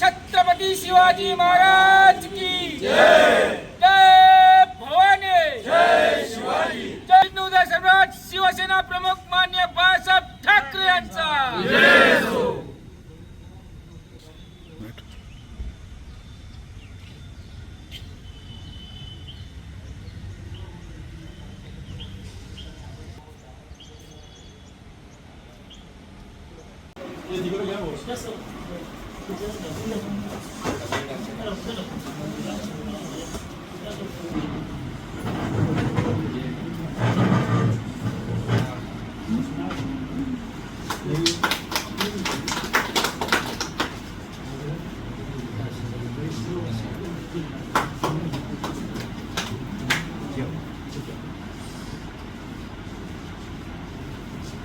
छत्रपती शिवाजी महाराज की जय! जय भवानी! जय शिवाजी! जय हिंदू सम्राट शिवसेना प्रमुख मान्य बाळासाहेब ठाकरे यांचा! Yes, sir.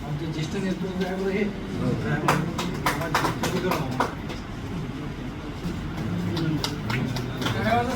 आमचे ज्येष्ठ नेतृत्व ड्रायव्हर हे ड्रायव्हरला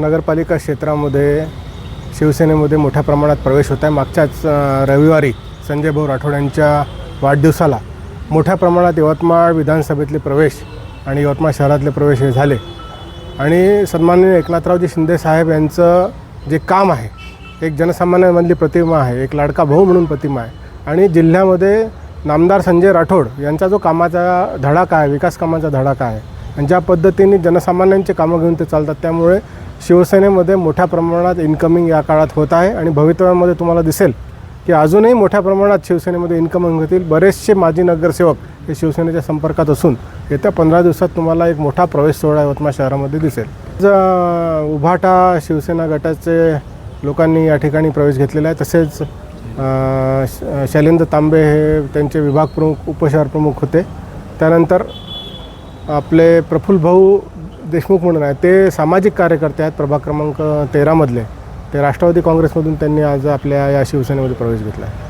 नगरपालिका क्षेत्रामध्ये शिवसेनेमध्ये मोठ्या प्रमाणात प्रवेश होत आहे. मागच्याच रविवारी संजय भाऊ राठोड यांच्या वाढदिवसाला मोठ्या प्रमाणात यवतमाळ विधानसभेतले प्रवेश आणि यवतमाळ शहरातले प्रवेश हे झाले. आणि सन्माननीय एकनाथरावजी शिंदे साहेब यांचं जे काम आहे एक जनसामान्यांमधली प्रतिमा आहे एक लाडका भाऊ म्हणून प्रतिमा आहे. आणि जिल्ह्यामध्ये नामदार संजय राठोड यांचा जो कामाचा धडाका आहे विकास कामाचा धडाका आहे आणि ज्या पद्धतीने जनसामान्यांचे कामं घेऊन ते चालतात त्यामुळे शिवसेनेमध्ये मोठ्या प्रमाणात इन्कमिंग या काळात होत आहे आणि भवितव्यामध्ये तुम्हाला दिसेल की अजूनही मोठ्या प्रमाणात शिवसेनेमध्ये इन्कमिंग होतील. बरेचसे माजी नगरसेवक हे शिवसेनेच्या संपर्कात असून येत्या पंधरा दिवसात तुम्हाला एक मोठा प्रवेश सोहळा यवतमाळ शहरामध्ये दिसेल. ज उभाटा शिवसेना गटाचे लोकांनी या ठिकाणी प्रवेश घेतलेला आहे. तसेच श- शैलेंद्र तांबे हे त्यांचे विभाग प्रमुख उपशहर प्रमुख होते. त्यानंतर आपले प्रफुल्ल भाऊ देशमुख म्हणून आहे ते सामाजिक कार्यकर्ते आहेत प्रभाग क्रमांक तेरामधले. ते राष्ट्रवादी काँग्रेसमधून त्यांनी आज आपल्या या शिवसेनेमध्ये प्रवेश घेतला आहे.